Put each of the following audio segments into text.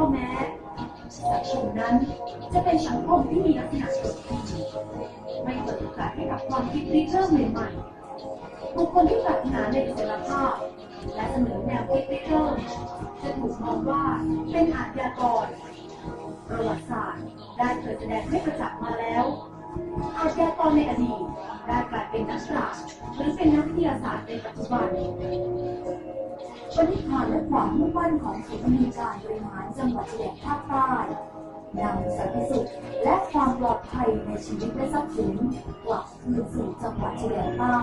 ข้อแม้สังคมนั้น จะเป็นสังคมที่มีลักษณะโดดเด่ไม่เปิดโอกาสให้กับความคิดริเริ่มใหม่ๆบุคคลที่ปรารถนาในอิสรภาพ และเสนอแนวคิดริเริ่มจะถูกมองว่าเป็นอาชญากรประวัติศาสตร์ได้เคยแสดงให้ประจักษ์มาแล้ว อาชญากรในอดีตได้กลายเป็นนักปราชญ์หรือเป็นนักวิทยาศาสตร์ในปัจจุบันปฏิภาณและความมุ่งมั่นของศูนย์อำนวยการบริหารจังหวัดชายแดนภาคใต้นำสันติสุขและความปลอดภัยในชีวิตและทรัพย์สินกลับคืนสู่จังหวัดชายแดนใต้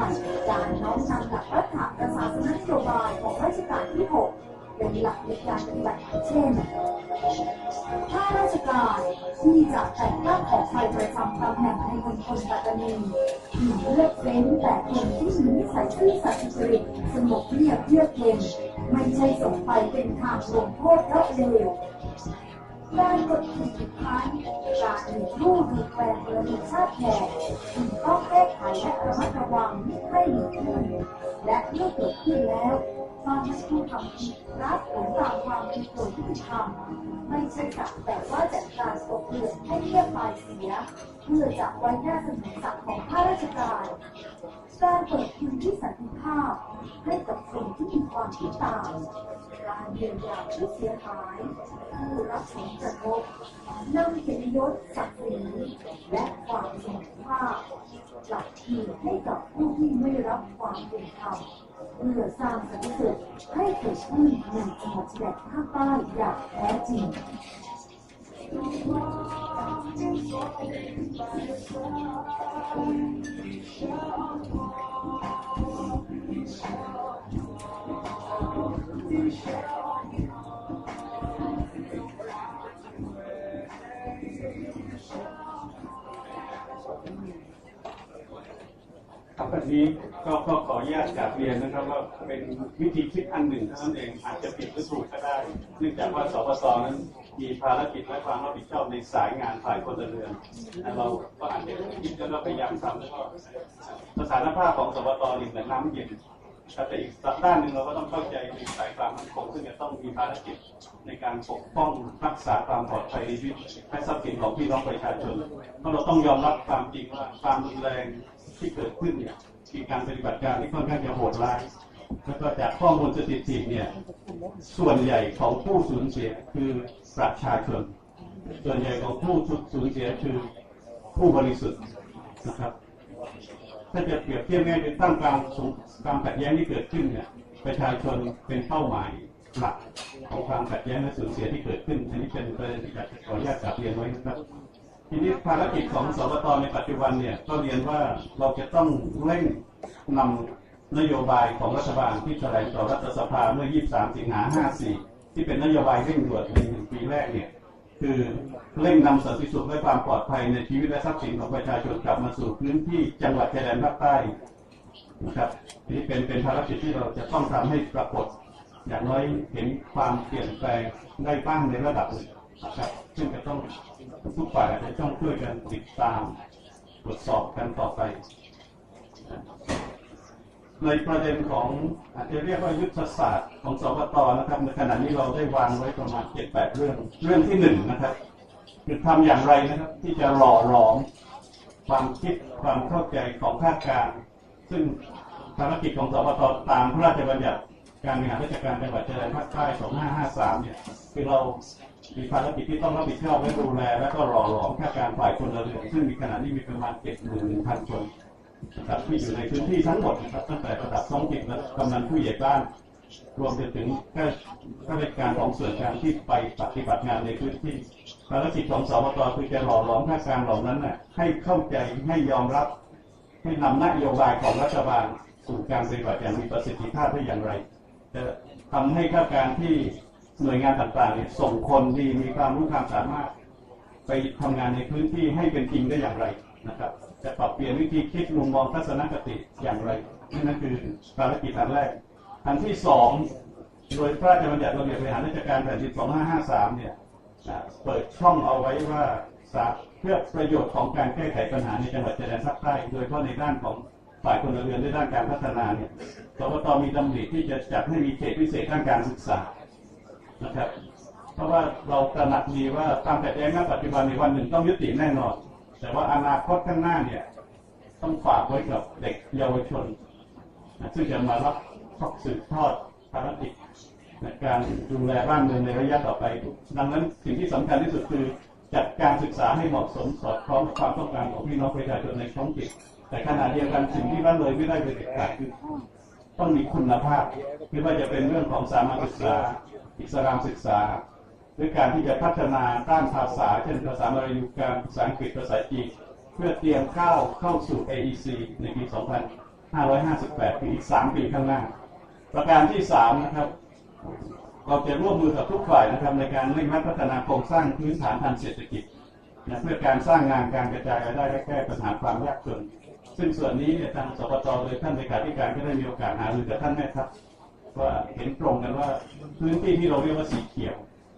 การน้อมนำหลักรัฐประศาสนนโยบายของรัชกาลที่ 6 เป็นหลักในการปฏิบัติเช่นข้าราชการที่จะแต่งตั้งออกไปประจำตำแหน่งในมณฑลปัตตานีมีเลือกเฟ้นแต่คนที่มีนิสัยซื่อสัตย์สุจริตสงบเงียบเยือกเย็นไม่ใช่ส่งไปเป็นทางลงโทษและเลวการกดขี่ผิดพันการหลีกลู่ดูแคลนเรือหนุชาติแขกจึงต้องแก้ไขและระมัดระวังไม่ให้มีขึ้นและเมื่อเกิดขึ้นแล้ว ต้องให้ผู้ทำผิดรับผลตามความผิดโดยยุติธรรมไม่ใช่สักแต่ว่าจัดการปกเปลือกให้เรียบไปเสีย เพื่อจะไว้หน้าสมุนศักของข้าราชการการเปิดพื้นที่สันติภาพ ให้กับคนที่มีความคิดต่างการเยียวยาผู้เสียหายผู้รับผลกระทบนำเกียรติยศศักดิ์ศรีและความสมรรถภาพกลับคืนให้ ไม่รับความเป็นธรรมเพื่อสร้างสันติสุขให้เกิดขึ้นในจังหวัดชายแดนภาคใต้อย่างแท้จริง ครับอันนี้ก็ก็ขออนุญาตกราบเรียนนะครับว่าเป็นวิธีคิดอันหนึ่งเท่านั้นเองอาจจะผิดหรือถูกก็ได้ เนื่องจากว่าสปสนั้นมีภารกิจและความรับผิดชอบในสายงานฝ่ายพลเรือนเราก็อาจจะคิดแล้วก็พยายามทำแล้วก็สถานภาพของสปสนี่เหมือนน้ำเย็นแต่อีกด้านหนึ่งเราก็ต้องเข้าใจในสายความมั่นคงซึ่งจะต้องมีภารกิจในการปกป้องรักษาความปลอดภัยในชีวิตและทรัพย์สินของพี่น้องประชาชนเพราะเราต้องยอมรับความจริงว่าความรุนแรง ที่เกิดขึ้นเนี่ยมีการปฏิบัติการที่ค่อนข้างจะโหดร้ายแล้วก็จากข้อมูลสถิติเนี่ยส่วนใหญ่ของผู้สูญเสียคือประชาชน ส่วนใหญ่ของผู้สูญเสียคือผู้บริสุทธิ์นะครับ ถ้าจะเปรียบเทียบง่ายๆตั้งการสงความขัดแย้งที่เกิดขึ้นเนี่ยประชาชนเป็นเป้าหมายหลักของความขัดแย้งและสูญเสียที่เกิดขึ้นอันนี้เป็นประเด็นที่อยากขออนุญาตกลับเรียนไว้นะครับ ทีนี้ภารกิจของสบตในปัจจุบันเนี่ยก็เรียนว่าเราจะต้องเร่งนำนโยบายของรัฐบาลที่แถลงต่อรัฐสภาเมื่อ 23 สิงหา 54 ที่เป็นนโยบายเร่งด่วนในหนึ่งปีแรกเนี่ยคือเร่งนำสันติสุขและความปลอดภัยในชีวิตและทรัพย์สินของประชาชนกลับมาสู่พื้นที่จังหวัดชายแดนภาคใต้นะครับนี่เป็นเป็นภารกิจที่เราจะต้องทำให้ปรากฏ อย่างน้อยเห็นความเปลี่ยนแปลงได้บ้างในระดับหนึ่ง นะครับซึ่งจะต้องทุกฝ่ายจะต้องช่วยกันติดตามตรวจสอบกันต่อไป ในประเด็นของอาจจะเรียกว่ายุทธศาสตร์ของสบตนะครับ ในขณะนี้เราได้วางไว้ประมาณเจ็ดแปดเรื่อง เรื่องที่หนึ่งนะครับคือทำอย่างไรนะครับ ที่จะหล่อหลอมความคิดความเข้าใจของภาคการ ซึ่งภารกิจของสบตตามพระราชบัญญัติการบริหารราชการจังหวัดชายแดนภาคใต้ 2553 เนี่ย คือเรามีภารกิจที่ต้องรับผิดชอบและดูแล และก็หล่อหลอมข้าการฝ่ายพลเรือนซึ่งมีขณะนี้มีประมาณ71,000คนนะครับที่อยู่ในพื้นที่ทั้งหมดนะครับตั้งแต่ระดับท้องถิ่นและกำนันผู้ใหญ่บ้าน รวมไปถึงข้าข้าราชการของส่วนกลางที่ไปปฏิบัติงานในพื้นที่ภารกิจของสบตคือจะหล่อหลอมข้าการเหล่านั้นน่ะให้เข้าใจให้ยอมรับ ให้นำนโยบายของรัฐบาลสู่การปฏิบัติอย่างมีประสิทธิภาพได้อย่างไรจะทำให้ข้าการที่ หน่วยงานต่างๆเนี่ยส่งคนที่มีความรู้ความสามารถ ไปทำงานในพื้นที่ให้เป็นจริงได้อย่างไรนะครับ จะปรับเปลี่ยนวิธีคิดมุมมองทัศนคติอย่างไรนั่นคือภารกิจอันแรกอันที่สองโดยพระราชบัญญัติระเบียบบริหารราชการแผ่นดิน 2553 เนี่ยเปิดช่องเอาไว้ว่าเพื่อประโยชน์ของการแก้ไขปัญหาในจังหวัดชายแดนภาคใต้โดยเฉพาะในด้านของฝ่ายพลเรือนในด้านการพัฒนาเนี่ยสบตมีดำริที่จะจัดให้มีเขตพิเศษด้านการศึกษา นะครับ เพราะว่าเราตระหนักดีว่าความขัดแย้งณปัจจุบันในวันหนึ่งต้องยุติแน่นอน แต่ว่าอนาคตข้างหน้าเนี่ย ต้องฝากไว้กับเด็กเยาวชนนะซึ่งจะมารับทอดสืบทอดภารกิจในการดูแลบ้านเมืองในระยะต่อไป ดังนั้นสิ่งที่สำคัญที่สุดคือจัดการศึกษาให้เหมาะสมสอดคล้องกับความต้องการของพี่น้องประชาชนในท้องถิ่นแต่ขณะเดียวกันสิ่งที่ละเลยไม่ได้เป็นเด็ดขาดคือต้องมีคุณภาพไม่ว่าจะเป็นเรื่องของสามัญศึกษา อิสลามศึกษา หรือการที่จะพัฒนาด้านภาษา เช่นภาษามาลายูการภาษาอังกฤษภาษาจีนเพื่อเตรียมก้าเข้าสู่ AEC ในปี 2558 คืออีก 3 ปีข้างหน้า ประการที่ 3 นะครับ เราจะร่วมมือกับทุกฝ่ายนะครับในการเร่งรัดพัฒนาโครงสร้างพื้นฐานทางเศรษฐกิจนะเพื่อการสร้างงานการกระจายรายได้และแก้ปัญหาความยากจน ซึ่งส่วนนี้เนี่ยทางสปตโดยท่านเลขาธิการก็ได้มีโอกาสหารือกับท่านแม่ทัพ ว่าเห็นตรงกันว่าพื้นที่ที่เราเรียกว่าสีเขียว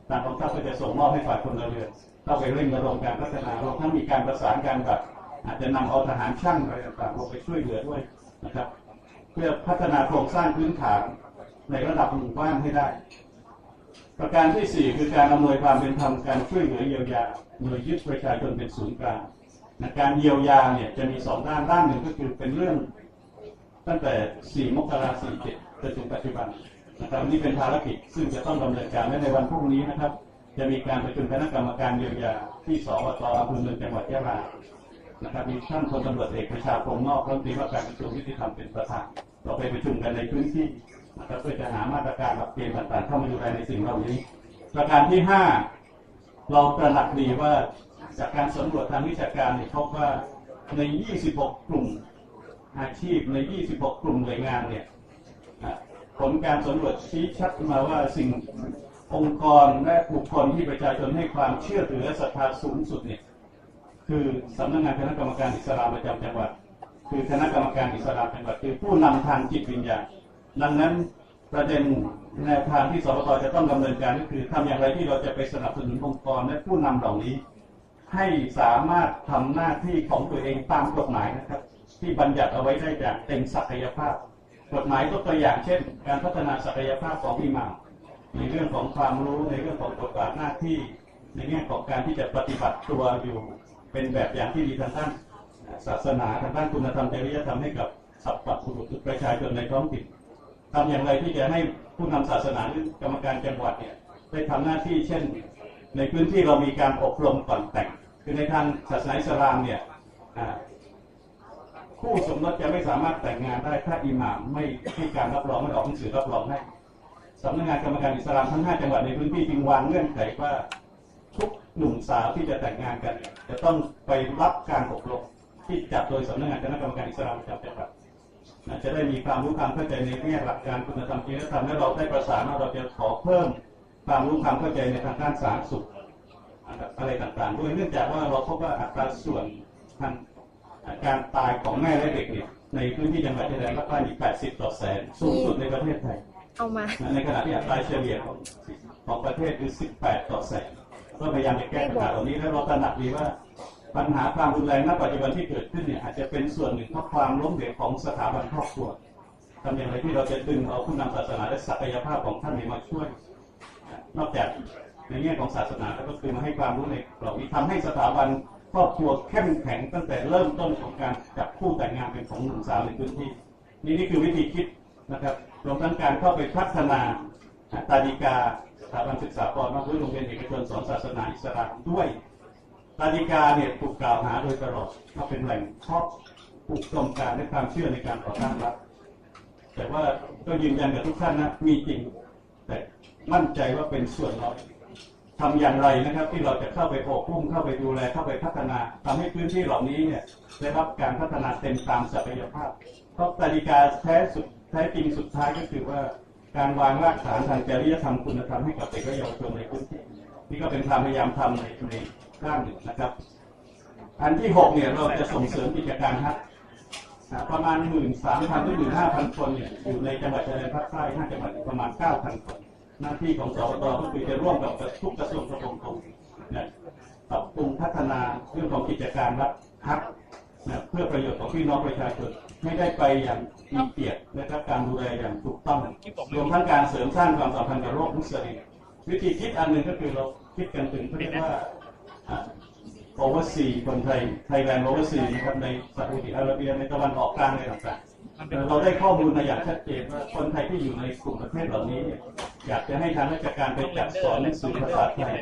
ทางกองทัพก็จะส่งมอบให้ฝ่ายพลเรือนเข้าไปเร่งระดมการพัฒนาเรวมทั้งมีการประสานการแบบอาจจะนำเอาทหารช่างอะไรต่างๆลงไปช่วยเหลือด้วยนะครับ เพื่อพัฒนาโครงสร้างพื้นฐานในระดับหมู่บ้านให้ได้ ประการที่สี่คือการอำนวยความเป็นธรรมการช่วยเหลือเยียวยาโดยยึดประชาชนเป็นศูนย์กลางนะการเยียวยาเนี่ยจะมีสองด้านด้านหนึ่งก็คือเป็นเรื่อง ตั้งแต่ 4 มกราคม 47 จนถึงปัจจุบันนะครับนี่เป็นภารกิจซึ่งจะต้องดำเนินการและในวันพรุ่งนี้นะครับ จะมีการประชุมคณะกรรมการเยียวยาที่สวตอำเภอเมืองจังหวัดยะลานะครับมีท่านพลตำรวจเอกประชาพงษ์นอกรัฐมนตรีว่าการกระทรวงยุติธรรมเป็นประธานเราไปประชุมกันในพื้นที่นะครับเพื่อจะหามาตรการหลักเกณฑ์ต่างๆเข้ามาดูแลในสิ่งเหล่านี้ ประการที่ห้าเราตระหนักดีว่าจากการสำรวจทางวิชาการเนี่ยพบว่าใน 26 กลุ่มอาชีพใน 26 กลุ่มหน่วยงานเนี่ย ผลการสำรวจชี้ชัดมาว่าสิ่งองค์กรและบุคคลที่ประชาชนให้ความเชื่อถือและศรัทธาสูงสุดเนี่ยคือสำนักงานคณะกรรมการอิสลามประจำจังหวัด คือคณะกรรมการอิสลามจังหวัดคือผู้นำทางจิตวิญญาณดังนั้นประเด็นแนวทางที่สปตจะต้องดำเนินการก็คือทำอย่างไรที่เราจะไปสนับสนุนองค์กรและผู้นำเหล่านี้ ให้สามารถทำหน้าที่ของตัวเองตามกฎหมายนะครับ ที่บัญญัติเอาไว้ได้อย่างเต็มศักยภาพ กฎหมายยกตัวอย่างเช่น การพัฒนาศักยภาพของอิหม่ามในเรื่องของความรู้ในเรื่องของบทบาทหน้าที่ ในแง่ของการที่จะปฏิบัติตัวอยู่เป็นแบบอย่างที่ดีทางด้านศาสนาทางด้านคุณธรรมจริยธรรมให้กับสัพพะบุรุษประชาชนในท้องถิ่นทำอย่างไรที่จะให้ผู้นำศาสนาหรือกรรมการจังหวัดเนี่ยได้ทำหน้าที่เช่น ในพื้นที่เรามีการอบรมก่อนแต่ง คือในทางศาสนาอิสลามเนี่ย คู่สมรสจะไม่สามารถแต่งงานได้ถ้าอิหม่ามไม่ให้การรับรองไม่ออกหนังสือรับรองให้สำนักงานกรรมการอิสลามทั้ง5จังหวัดในพื้นที่จึงวางเงื่อนไขว่าทุกหนุ่มสาวที่จะแต่งงานกัน จะต้องไปรับการอบรมที่จัดโดยสำนักงานคณะกรรมการอิสลามประจำจังหวัดจะได้มีความรู้ความเข้าใจในแง่หลักการคุณธรรมจริยธรรมและเราได้ประสานว่าเราจะขอเพิ่มความรู้ความเข้าใจในทางด้านสาธารณสุขอะไรต่างๆ ด้วยเนื่องจากว่าเราพบว่าอัตราส่วนทาง การตายของแม่และเด็กเนี่ยในพื้นที่จังหวัดชายแดนภาคใต้มี 80 ต่อแสน สูงสุดในประเทศไทย เอามา ในขณะที่อัตราเฉลี่ยของของประเทศคือ 18 ต่อแสนก็พยายามจะแก้ปัญหาเหล่านี้และเราตระหนักดีว่า ปัญหาความรุนแรงณปัจจุบันที่เกิดขึ้นเนี่ยอาจจะเป็นส่วนหนึ่งเพราะความล้มเหลวของสถาบันครอบครัวทำอย่างไรที่เราจะดึงเอาผู้นำศาสนาและศักยภาพของท่านเนี่ยมาช่วย นอกจากในแง่ของศาสนาแล้วก็คือมาให้ความรู้ในเหล่านี้ทำให้สถาบันค รอบครัวเข้มแข็งตั้งแต่เริ่มต้นของการจับคู่แต่งงานเป็นของหนุ่มสาวในพื้นที่ นี่นี่คือวิธีคิดนะครับรวมทั้งการเข้าไปพัฒนาตาดิกาสถาบันศึกษาปอนอกด้วยโรงเรียนเอกชนสอนศาสนาอิสลามด้วยตาดิกาเนี่ยถูกกล่าวหาโดยตลอดว่าเป็นแหล่งเพาะปลูกกลมการและความเชื่อในการต่อต้านรัฐแต่ว่าก็ยืนยันกับทุกท่านนะมีจริง แต่มั่นใจว่าเป็นส่วนน้อย ทำอย่างไรนะครับ ที่เราจะเข้าไปโอบอุ้มเข้าไปดูแลเข้าไปพัฒนาทำให้พื้นที่เหล่านี้เนี่ยได้รับการพัฒนาเต็มตามศักยภาพเพราะกติกาแท้สุดแท้จริงสุดท้ายก็คือว่าการวางรากฐานทางจริยธรรมคุณธรรมให้กับเด็กและเยาวชนในพื้นที่นี่ก็เป็นความพยายามทำในในด้านหนึ่งนะครับ อันที่หกเนี่ยเราจะส่งเสริมกิจการฮัทประมาณหมื่นสามพันถึงหมื่นห้าพันคนเนี่ยอยู่ในจังหวัดชายแดนภาคใต้ห้าจังหวัดประมาณเก้าพันคน หน้าที่ของสวตก็คือจะร่วมกับทุกกระทรวงกระทรวงกรมเนี่ยปรับปรุงพัฒนาเรื่องของกิจการรัฐฮักนะเพื่อประโยชน์ของพี่น้องประชาชนไม่ได้ไปอย่างมีเกียรติและรับการดูแลอย่างถูกต้องรวมทั้งการเสริมสร้างความสัมพันธ์กับโลกมุสลิมวิธีคิดอันหนึ่งก็คือเราคิดกันถึงเรียกว่าโอเวอร์ซีคนไทยไทยแลนด์โอเวอร์ซีนะครับในซาอุดิอาระเบียในตะวันออกกลางอะไรต่างๆเราได้ข้อมูลมาอย่างชัดเจนว่าคนไทยที่อยู่ในกลุ่มประเทศเหล่านี้เนี่ย อยากจะให้ทางราชการไปจัดสอนหนังสือภาษาไทย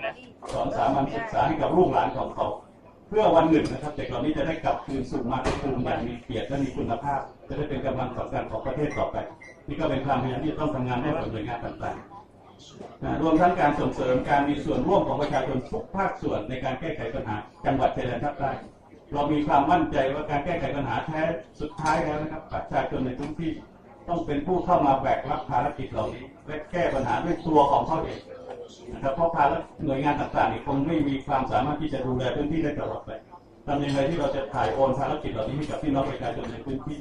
สอนสามัญศึกษาให้กับลูกหลานของเขาเพื่อวันหนึ่งนะครับเด็กเหล่านี้จะได้กลับคืนสู่มาตุภูมิอย่างมีเกียรติและมีคุณภาพ จะได้เป็นกำลังสำคัญของประเทศต่อไปนี่ก็เป็นความพยายามที่จะต้องทำงานร่วมกับหน่วยงานต่างๆนะรวมทั้งการส่งเสริมการมีส่วนร่วมของประชาชนทุกภาคส่วนในการแก้ไขปัญหาจังหวัดชายแดนภาคใต้เรามีความมั่นใจว่าการแก้ไขปัญหาแท้สุดท้ายแล้วนะครับ ประชาชนในพื้นที่ต้องเป็นผู้เข้ามาแบกรับภารกิจเหล่านี้ และแก้ปัญหาด้วยตัวของเขาเองนะครับเพราะภารกิจหน่วยงานต่างๆนี่คงไม่มีความสามารถที่จะดูแลพื้นที่ได้ตลอดไปทำยังไงที่เราจะถ่ายโอนภารกิจเหล่านี้ให้กับพี่น้องประชาชนในพื้นที่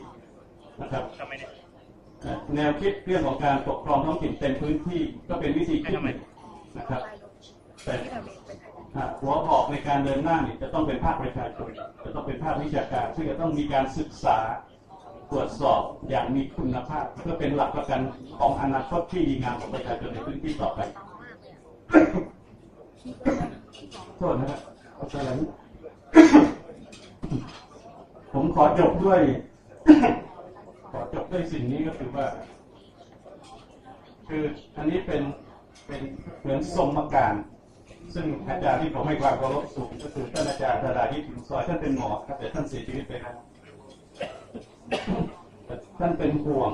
นะครับแนวคิดเรื่องของการปกครองท้องถิ่นเต็มพื้นที่ก็เป็นวิธีคิดหนึ่งนะครับ แต่หัวหอกในการเดินหน้านี่จะต้องเป็นภาคประชาชนจะต้องเป็นภาควิชาการซึ่งจะต้องมีการศึกษา ตรวจสอบอย่างมีคุณภาพ เพื่อเป็นหลักประกันของอนาคตที่ดีงามของประชาชนในพื้นที่ต่อไปโทษนะครับเอาใจอะไรนิดผมขอจบด้วย ขอจบด้วยสิ่งนี้ก็คือว่า คืออันนี้เป็นเป็นเหมือนสมการ ซึ่งอาจารย์ที่ผมให้ความเคารพสูงก็คือท่านอาจารย์ธาราทิถึงซอยท่านเป็นหมอครับแต่ท่านเสียชีวิตไปแล้ว ท่านเป็นห่วง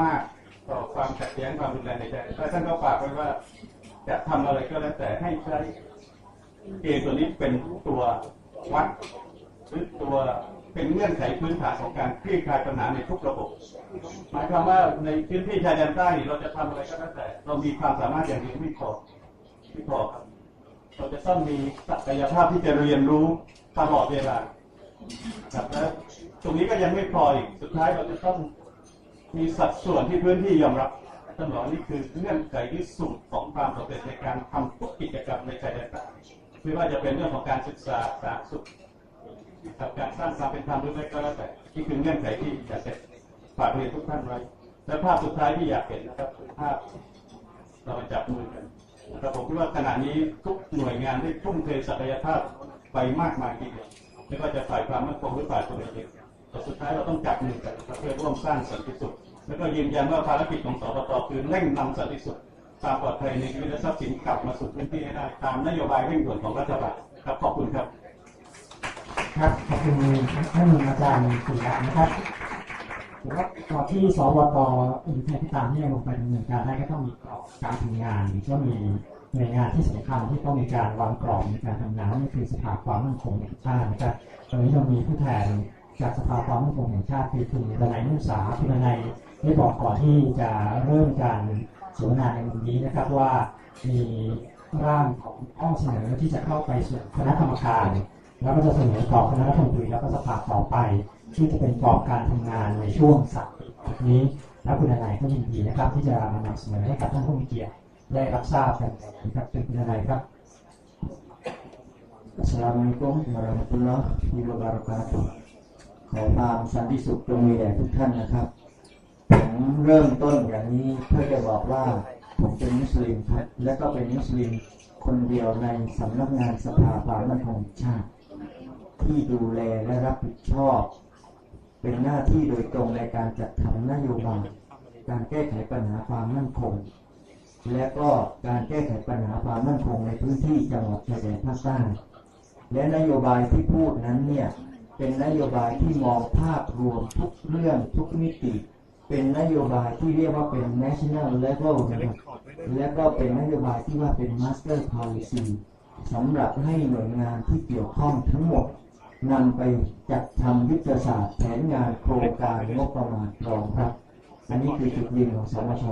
มากต่อความขัดแย้งความรุนแรงในใจแต่ท่านก็ฝากไว้ว่า จะทำอะไรก็แล้วแต่ให้ใช้เกณฑ์ตัวนี้เป็นตัววัดหรือตัวเป็นเงื่อนไขพื้นฐานของการคลี่คลายปัญหาในทุกระบบ หมายความว่าในพื้นที่ชายแดนใต้เราจะทำอะไรก็แล้วแต่ เรามีความสามารถอย่างเดียวไม่พอไม่พอครับเราจะต้องมีศักยภาพที่จะเรียนรู้ตลอดเวลาครับและ ตรงนี้ก็ยังไม่พออีก สุดท้ายเราจะต้องมีสัดส่วนที่พื้นที่ยอมรับท่านบอกนี่คือเงื่อนไขที่สุดของความสำเร็จในการทำทุกกิจกรรมในชายแดนใต้ไม่ว่าจะเป็นเรื่องของการศึกษาสาธารณสุขกับการสร้างความเป็นธรรมหรือไม่ก็แล้วแต่นี่คือเงื่อนไขที่อยากจฝากเรียนทุกท่านไว้ และภาพสุดท้ายที่อยากเห็นนะครับคือภาพเรามาจับมือกันนะครับผมคิดว่าขณะนี้ทุกหน่วยงานได้ทุ่มเทศักยภาพไปมากมายทีเดียวไม่ว่าจะฝ่ายความมั่นคงหรือฝ่ายตัวเอง แต่สุดท้ายเราต้องจับมือกันนะครับเพื่อร่วมสร้างสันติสุข แล้วก็ยืนยันว่าภารกิจของสปตคือเร่งนำสันติสุขความปลอดภัยในชีวิตและทรัพย์สินกลับมาสู่พื้นที่ให้ได้ตามนโยบายเร่งด่วนของรัฐบาลครับขอบคุณครับ ครับขอบคุณท่านอาจารย์สุรัตน์นะครับผมว่าก่อนที่สวตหรือใครที่ตามที่จะลงไปดำเนินการได้ก็ต้องมีกรอบการทำงานหรือก็มีหน่วยงานที่สำคัญที่ต้องมีการวางกรอบในการทำงานนั่นคือสภาความมั่นคงแห่งชาตินะครับตอนนี้เรามีผู้แทน จากสภาความมั่นคงแห่งชาติคือคุณดนัยนุสาคุณนัยได้บอกก่อนที่จะเริ่มการสนทนาในวันนี้นะครับว่ามีร่างของข้อเสนอที่จะเข้าไปสู่คณะกรรมการ แล้วก็จะเสนอต่อคณะรัฐมนตรีแล้วก็สภาต่อไปที่จะเป็นกรอบการทำงานในช่วงสัปดาห์นี้แล้วคุณนายก็ยินดีนะครับ ที่จะมานำเสนอให้กับท่านผู้มีเกียรติได้รับทราบกันนะครับเป็นคุณนายครับ Assalamualaikum warahmatullahi wabarakatuh ขอความสันติสุขจงมีแด่ทุกท่านนะครับ ผมเริ่มต้นอย่างนี้เพื่อจะบอกว่าผมเป็นมุสลิมครับ และก็เป็นมุสลิมคนเดียวในสำนักงานสภาความมั่นคงแห่งชาติ ที่ดูแลและรับผิดชอบ เป็นหน้าที่โดยตรงในการจัดทำนโยบายการแก้ไขปัญหาความมั่นคง และก็การแก้ไขปัญหาความมั่นคงในพื้นที่จังหวัดชายแดนภาคใต้และนโยบายที่พูดนั้นเนี่ย เป็นนโยบายที่มองภาพรวมทุกเรื่องทุกมิติ เป็นนโยบายที่เรียกว่าเป็น national level นะครับและก็เป็นนโยบายที่ว่าเป็น master policy สำหรับให้หน่วยงานที่เกี่ยวข้องทั้งหมดนำไปจัดทำยุทธศาสตร์แผนงานโครงการงบประมาณรองรับ อันนี้คือจุดยืนของสมช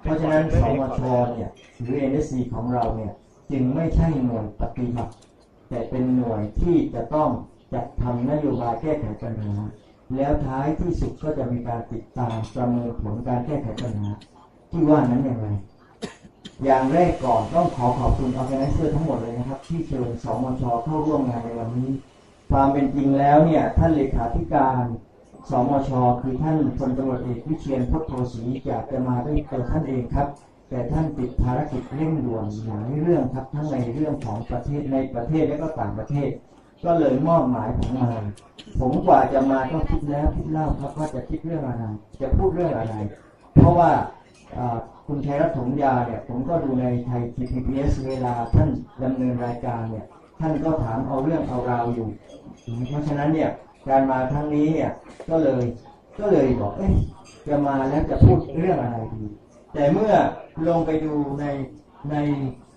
เพราะฉะนั้นสมชเนี่ยหรือ NSC ของเราเนี่ยจึงไม่ใช่หน่วยปฏิบัติ แต่เป็นหน่วยที่จะต้อง จัดทำนโยบายแก้ไขปัญหา แล้วท้ายที่สุดก็จะมีการติดตามประเมินผลการแก้ไขปัญหา ที่ว่านั้นอย่างไรอย่างแรกก่อนต้องขอขอบคุณออแกไนเซอร์ทั้งหมดเลยนะครับ ที่เชิญสมชเข้าร่วมงานในวันนี้ ความเป็นจริงแล้วเนี่ย ท่านเลขาธิการสมชคือท่านพลตำรวจเอกวิเชียนพุทโธศรีอยากจะมาด้วยตัวท่านเองครับ แต่ท่านติดภารกิจเร่งด่วนหลายเรื่องครับทั้งในเรื่องของประเทศในประเทศและก็ต่างประเทศ ก็เลยมอบหมายผมมา ผมกว่าจะมาก็คิดแล้วคิดเล่าครับว่าจะคิดเรื่องอะไร จะพูดเรื่องอะไร เพราะว่าคุณชัยรัตน์ถมยาเนี่ย ผมก็ดูในไทย PPS เวลาท่านดำเนินรายการเนี่ย ท่านก็ถามเอาเรื่องเอาราวอยู่ เพราะฉะนั้นเนี่ยการมาครั้งนี้เนี่ยก็เลยก็เลยบอกเอ๊ะจะมาแล้วจะพูดเรื่องอะไรดี แต่เมื่อลงไปดูในใน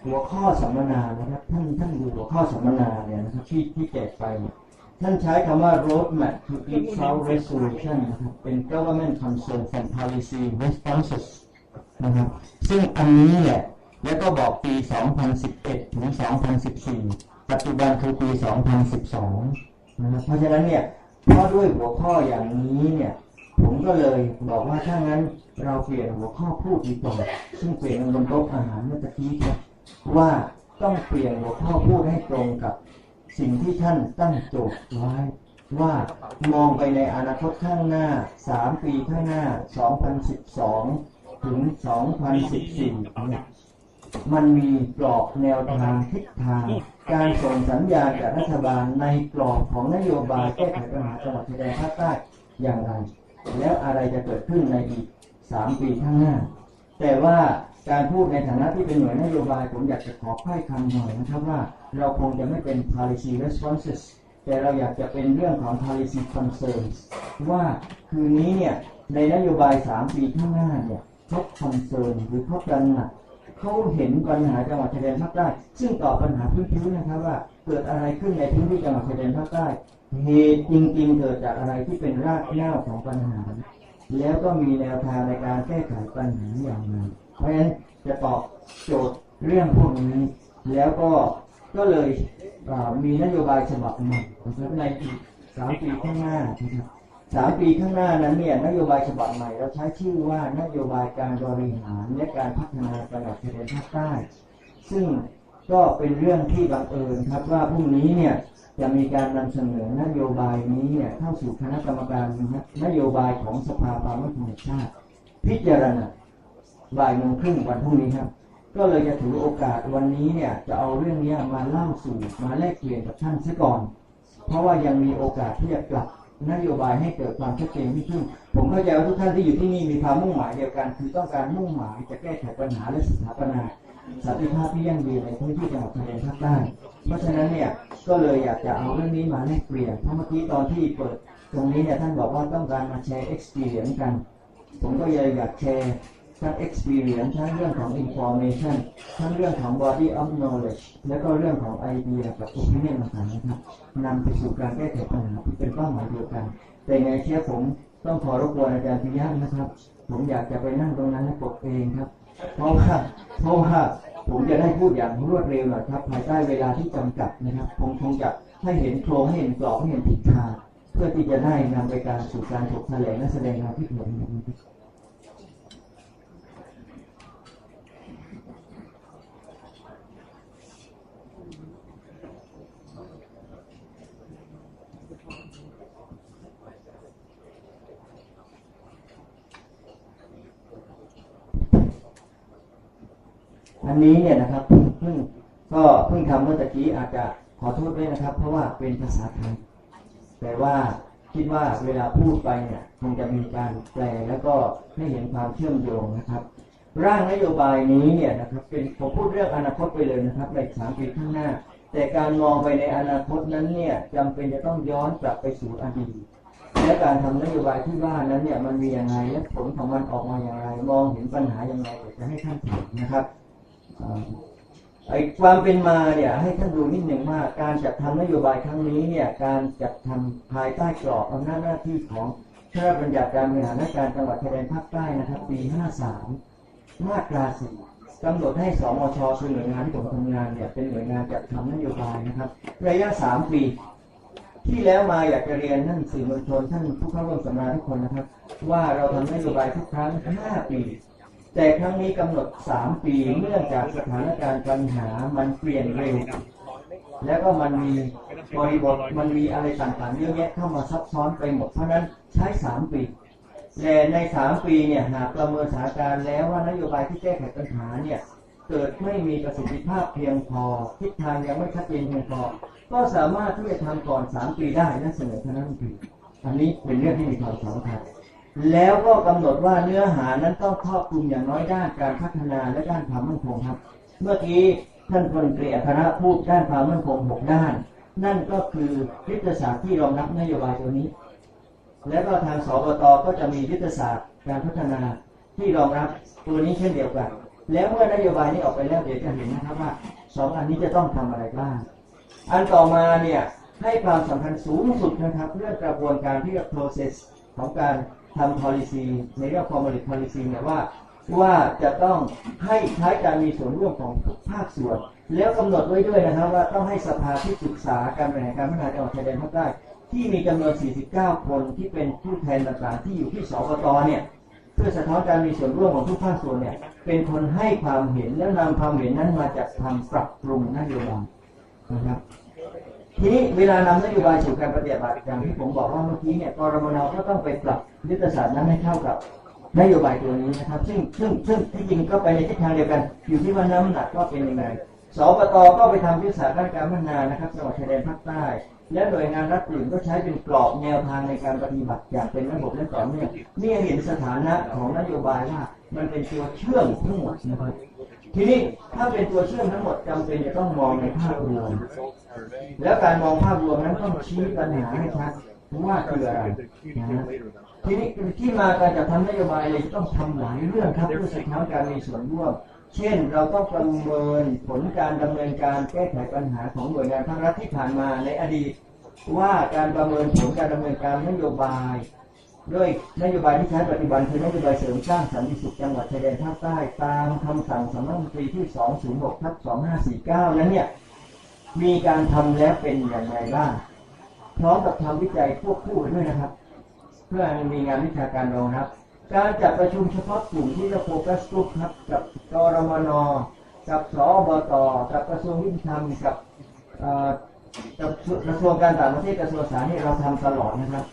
หัวข้อสัมมนานะครับ ท่านท่านดูหัวข้อสัมมนาเนี่ยนะครับที่ที่แจกไปเนี่ยท่านใช้คำว่า roadmap to deep south resolution นะครับเป็น government concern and policy responses นะครับซึ่งอันนี้แหละแล้วก็บอกปี 2011 ถึง 2014 ปัจจุบันคือปี 2012 นะครับ เพราะฉะนั้นเนี่ยเพราะด้วยหัวข้ออย่างนี้เนี่ย ผมก็เลยบอกว่าถ้างั้นเราเปลี่ยนหัวข้อพูดดีกว่าซึ่งเปลี่ยนบนโต๊ะอาหารเมื่อตะกี้ครับ ว่าต้องเปลี่ยนหัวข้อพูดให้ตรงกับสิ่งที่ท่านตั้งโจทย์ไว้ ว่ามองไปในอนาคตข้างหน้า 3 ปีข้างหน้า 2012 ถึง 2014เนี่ยมันมีกรอบแนวทางทิศทาง การส่งสัญญาณจากรัฐบาลในกรอบของนโยบายแก้ไขปัญหาจังหวัดชายแดนภาคใต้อย่างไร แล้วอะไรจะเกิดขึ้นในอีก 3 ปีข้างหน้า แต่ว่า การพูดในฐานะที่เป็นหน่วยนโยบายผมอยากจะขอค่อยคำหน่อยนะครับว่าเราคงจะไม่เป็น policy responses แต่เราอยากจะเป็นเรื่องของ policy concerns ว่าคืนนี้เนี่ยในนโยบาย 3 ปีข้างหน้าเนี่ยเขา concern หรือเขาตระหนักเขาเห็นปัญหาจังหวัดชายแดนภาคใต้ซึ่งตอบปัญหาพื้นๆนะครับว่าเกิดอะไรขึ้นในพื้นที่จังหวัดชายแดนภาคใต้เหตุจริงๆเกิดจากอะไรที่เป็นรากเหง้าของปัญหา แล้วก็มีแนวทางในการแก้ไขปัญหาอย่างไร เพราะฉะนั้นจะตอบโจทย์เรื่องพวกนี้ แล้วก็ก็เลยมีนโยบายฉบับใหม่นะครับในอีกสามปีข้างหน้าสามปีข้างหน้านั้นเนี่ยนโยบายฉบับใหม่เราใช้ชื่อว่านโยบายการบริหารและการพัฒนาจังหวัดชายแดนภาคใต้ซึ่งก็เป็นเรื่องที่บังเอิญครับว่าพรุ่งนี้เนี่ยจะมีการนำเสนอนโยบายนี้เนี่ยเข้าสู่คณะกรรมการนโยบายของสภาความมั่นคงแห่งชาติ พิจารณา บ่ายโมงครึ่งวันพรุ่งนี้ครับ ก็เลยจะถือโอกาสวันนี้เนี่ยจะเอาเรื่องนี้มาเล่าสู่มาแลกเปลี่ยนกับท่านซะก่อน เพราะว่ายังมีโอกาสที่จะปรับนโยบายให้เกิดความชัดเจนยิ่ขึ้น ผมเข้าใจว่าทุกท่านที่อยู่ที่นี่มีความมุ่งหมายเดียวกัน คือต้องการมุ่งหมายจะแก้ไขปัญหาและสถาปนาสันติภาพที่ยั่งยืนในพื้นที่จังหวัดชายแดนภาคใต้ เพราะฉะนั้นเนี่ยก็เลยอยากจะเอาเรื่องนี้มาแลกเปลี่ยน เพราะเมื่อกี้ตอนที่เปิด ตรงนี้เนี่ยท่านบอกว่าต้องการมาแชร์ experience กัน ผมก็เลยอยากแชร์ ทั้ง experience ทั้งเรื่องของ information ทั้งเรื่องของ body of knowledge แล้วก็เรื่องของไอเดียกับ opinion ต่างๆนะครับนำไปสู่การแก้ไขปัญหาที่เป็นเป้าหมายเดียวกัน แต่ไงเชียผมต้องขอรบกวนอาจารย์พิยะนะครับ ผมอยากจะไปนั่งตรงนั้นและปลดเองครับ เพราะว่าเพราะว่าผมจะได้พูดอย่างรวดเร็วหน่อยครับภายใต้เวลาที่จำกัดนะครับผมคงจะให้เห็นโครงให้เห็นกรอบให้เห็นทิศทางเพื่อที่จะได้นำไปการสู่การถกแถลงและแสดงความคิดเห็น อันนี้เนี่ยนะครับเพิ่งก็เพิ่งทำเมื่อตะกี้อาจจะขอโทษด้วยนะครับ เพราะว่าเป็นภาษาไทยแต่ว่าคิดว่าเวลาพูดไปเนี่ยคงจะมีการแปลแล้วก็ให้เห็นความเชื่อมโยงนะครับ ร่างนโยบายนี้เนี่ยนะครับเป็นผมพูดเรื่องอนาคตไปเลยนะครับในสามปีข้างหน้า แต่การมองไปในอนาคตนั้นเนี่ยจำเป็นจะต้องย้อนกลับไปสู่อดีตและการทำนโยบายที่ว่านั้นเนี่ยมันมีอยังไงและผลของมันออกมาอย่างไร มองเห็นปัญหาอย่างไรจะให้ท่านถามนนะครับ ไอ้ความเป็นมาเนี่ยให้ท่านดูนิดหนึ่งว่าการจัดทำนโยบายครั้งนี้เนี่ยการจัดทำภายใต้กรอบอำนาจหน้าที่ของพระราชบัญญัติการบริหารราชการจังหวัดชายแดนภาคใต้นะครับ ปี 53 มาตราสี่กำหนดให้สมชคือหน่วยงานที่ผมทำงานเนี่ยเป็นหน่วยงานจัดทำนโยบายนะครับ ระยะ 3 ปี ที่แล้วมาอยากจะเรียนท่านสื่อมวลชนท่านผู้เข้าร่วมสัมมนาทุกคนนะครับ ว่าเราทำนโยบายทุกครั้ง 5 ปี แต่ครั้งนี้กำหนด 3 ปีเนื่องจากสถานการณ์ปัญหามันเปลี่ยนเร็ว แล้วก็มันมีบริบทมันมีอะไรต่างๆเยอะแยะเข้ามาซับซ้อนไปหมดเพราะนั้นใช้ 3 ปีแต่ในสามปีเนี่ยหากประเมินสถานการณ์แล้วว่านโยบายที่แก้ไขปัญหาเนี่ยเกิดไม่มีประสิทธิภาพเพียงพอทิศทางยังไม่ชัดเจนเพียงพอก็สามารถที่จะทำก่อนสามปีได้นั่นเสนอคณะรัฐมนตรีอันนี้เป็นเรื่องที่มีความสำคัญ แล้วก็กำหนดว่าเนื้อหานั้นต้องครอบคลุมอย่างน้อยด้านการพัฒนาและด้านความมั่นคงครับ เมื่อกี้ท่านพลตรีอัครพูดด้านความมั่นคงหกด้าน นั่นก็คือยุทธศาสตร์ที่รองรับนโยบายตัวนี้ และก็ทางสบตก็จะมียุทธศาสตร์การพัฒนาที่รองรับตัวนี้เช่นเดียวกัน แล้วเมื่อนโยบายนี้ออกไปแล้วเดี๋ยวจะเห็นนะครับว่าสองอันนี้จะต้องทำอะไรบ้าง อันต่อมาเนี่ยให้ความสำคัญสูงสุดนะครับเรื่องกระบวนการที่เรียก process ของการ ทำ policy ในเรื่อง formulate policy เนี่ยว่าว่าจะต้องให้ใช้การมีส่วนร่วมของทุกภาคส่วน แล้วกำหนดไว้ด้วยนะครับ ว่าต้องให้สภาที่ปรึกษาการบริหารการพัฒนาจังหวัดชายแดนภาคใต้ที่มีจำนวน 49 คนที่เป็นผู้แทนต่างๆที่อยู่ที่สปตเนี่ยเพื่อสะท้อนการมีส่วนร่วมของทุกภาคส่วนเนี่ยเป็นคนให้ความเห็นแล้วนำความเห็นนั้นมาจัดทำปรับปรุงนโยบายนะครับ ทีนี้เวลานำนโยบายสู่การปฏิบัติอย่างที่ผมบอกว่าเมื่อกี้เนี่ยกรมนก็ต้องไปปรับยุทธศาสตร์นั้นให้เข้ากับนโยบายตัวนี้นะครับ ซึ่งซึ่งซึ่งที่จริงก็ไปในทิศทางเดียวกัน อยู่ที่ว่าน้ำหนักก็เป็นยังไงสปตก็ไปทำยุทธศาสตร์ด้านการพัฒนานะครับจังหวัดชายแดนภาคใต้ และหน่วยงานรัฐอื่นก็ใช้เป็นกรอบแนวทางในการปฏิบัติอย่างเป็นระบบและต่อเนื่องนี่เห็นสถานะของนโยบายว่ามันเป็นตัวเชื่อมทั้งหมดนะครับทีนี้ถ้าเป็นตัวเชื่อมทั้งหมดจำเป็นจะต้องมองในภาพรวม แล้วการมองภาพรวมนั้นต้องชี้ปัญหาให้ชัดว่าคืออะไรนะฮะทีนี้ที่มาการจัดทำนโยบายเลยต้องทำหลายเรื่องครับเพื่อสะท้อนการมีส่วนร่วมเช่น เราต้องประเมินผลการดำเนินการแก้ไขปัญหาของหน่วยงานภาครัฐที่ผ่านมาในอดีต ว่าการประเมินผลการดำเนินการนโยบาย ด้วยนโยบายที่ใช้ปัจจุบันคือนโยบายเสริมสร้างสันติสุขจังหวัดชายแดนภาคใต้ตามคำสั่งสำนักงานที่ 206ทับ2549 นั้นเนี่ย มีการทำแล้วเป็นอย่างไรบ้างพร้อมกับทำวิจัยควบคู่ไปด้วยนะครับ เพื่อให้มีงานวิชาการรองรับ การจัดประชุมเฉพาะกลุ่มที่เราโฟกัสกลุ่มครับกับกรมนกับสอบตกับกระทรวงยุติธรรมกับกระทรวงการต่างประเทศกระทรวงสาธารณสุขเราทำตลอดนะครับ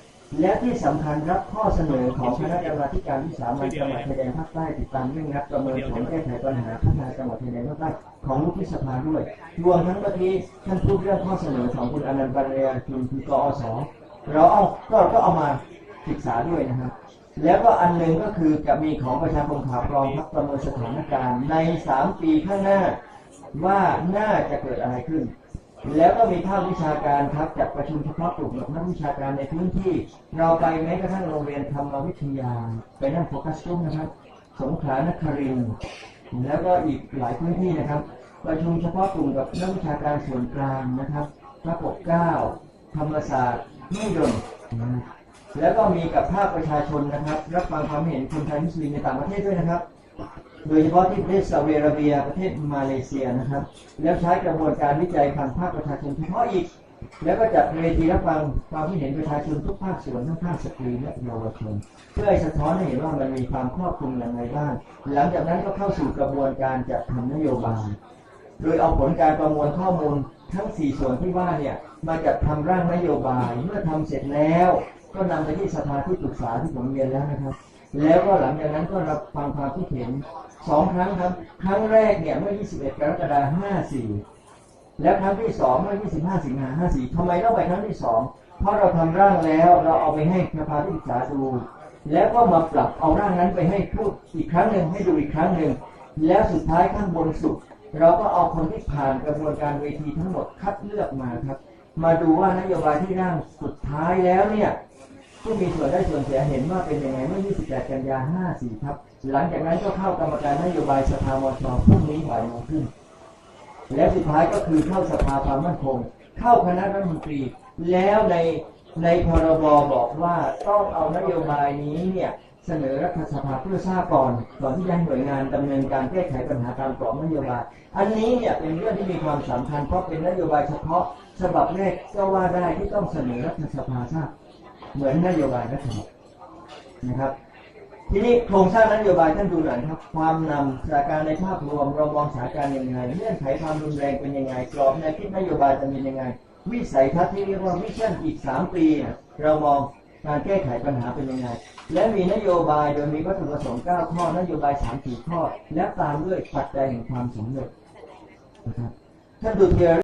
และที่สำคัญครับข้อเสนอของคณะกรรมาธิการวิสามัญจังหวัดชายแดนภาคใต้ติดตามเรื่องรัดประเมินผลแก้ไขปัญหาพัฒนาจังหวัดชายแดนภาคใต้ของวุฒิสภาด้วยรวมทั้งเมื่อกี้ท่านพูดเรื่องข้อเสนอของคุณอนันต์ปัญญาคุณคือกอสเราเอาก็ก็เอามาศึกษาด้วยนะครับ แล้วก็อันหนึ่งก็คือจะมีของประชาคมข่าวกรองพักประเมินสถานการณ์ใน 3 ปีข้างหน้า ว่าน่าจะเกิดอะไรขึ้น แล้วก็มีภาควิชาการครับจัดประชุมเฉพาะกลุ่มกับนักวิชาการในพื้นที่ เราไปแม้กระทั่งโรงเรียนธรรมวิทยา ไปนั่งโฟกัสกลุ่มนะครับ สงขลานครินแล้วก็อีกหลายพื้นที่นะครับ ประชุมเฉพาะกลุ่มกับนักวิชาการส่วนกลางนะครับพระปกเก้าธรรมศาสตร์ไม่ดนนแล้วก็มีกับภาคประชาชนนะครับ รับฟังความเห็นคนไทยมุสลิมในต่างประเทศด้วยนะครับ โดยเฉพาะที่ประเทศซาอุดิอาระเบียประเทศมาเลเซียนะครับ แล้วใช้กระบวนการวิจัยทางภาคประชาชนเฉพาะอีก แล้วก็จัดเวทีรับฟังความคิดเห็นประชาชนทุกภาคส่วนทั้งภาคสตรีและเยาวชน เพื่อให้สะท้อนให้เห็นว่ามันมีความครอบคลุมอย่างไรบ้าง หลังจากนั้นก็เข้าสู่กระบวนการจัดทำนโยบาย โดยเอาผลการประมวลข้อมูลทั้ง 4 ส่วนที่ว่าเนี่ยมาจัดทำร่างนโยบาย เมื่อทำเสร็จแล้ว ก็นำไปที่สภาที่ปรึกษาที่ผมเรียนแล้วนะครับ แล้วก็หลังจากนั้นก็รับฟังความคิดเห็นสองครั้งครับ ครั้งแรกเนี่ยเมื่อ 21 กรกฎาคม 54 แล้วครั้งที่สองเมื่อ 25 สิงหา 54 ทำไมต้องไปครั้งที่สองเพราะเราทำร่างแล้วเราเอาไปให้สภาที่ปรึกษาดูแล้วก็มาปรับเอาร่างนั้นไปให้พูดอีกครั้งหนึ่งให้ดูอีกครั้งหนึ่งแล้วสุดท้ายข้างบนสุด เราก็เอาคนที่ผ่านกระบวนการเวทีทั้งหมดคัดเลือกมาครับ มาดูว่านโยบายที่ร่างสุดท้ายแล้วเนี่ย ผู้มีส่วนได้ส่วนเสียเห็นว่าเป็นยังไงเมื่อ 28 กันยา 54 ครับ หลังจากนั้นก็เข้ากรรมการนโยบายสภามชพรุ่งนี้บ่ายโมงครึ่งและสุดท้ายก็คือเข้าสภาความมั่นคง เข้าคณะรัฐมนตรี แล้วในในพรบบอกว่าต้องเอานโยบายนี้เนี่ยเสนอรัฐสภาเพื่อทราบก่อนก่อนที่จะให้หน่วยงานดำเนินการแก้ไขปัญหาตามกรอบนโยบาย อันนี้เนี่ยเป็นเรื่องที่มีความสำคัญเพราะเป็นนโยบายเฉพาะฉบับแรกก็ว่าได้ที่ต้องเสนอรัฐสภาทราบ เหมือนนโยบายรัฐบาลนะครับ ทีนี้โครงสร้างนโยบายท่านดูหน่อยครับ ความนำสถานการณ์ในภาพรวมเรามองสถานการณ์ยังไงเงื่อนไขความรุนแรงเป็นยังไงกรอบแนวคิดนโยบายจะเป็นยังไง วิสัยทัศน์ที่เรียกว่าวิชั่นอีก3ปีเนี่ยเรามองการแก้ไขปัญหาเป็นยังไง และมีนโยบายโดยมีวัตถุประสงค์ 9 ข้อ นโยบาย 3 4 ข้อ และตามด้วยปัจจัยแห่งความสำเร็จนะครับท่านดูเทีย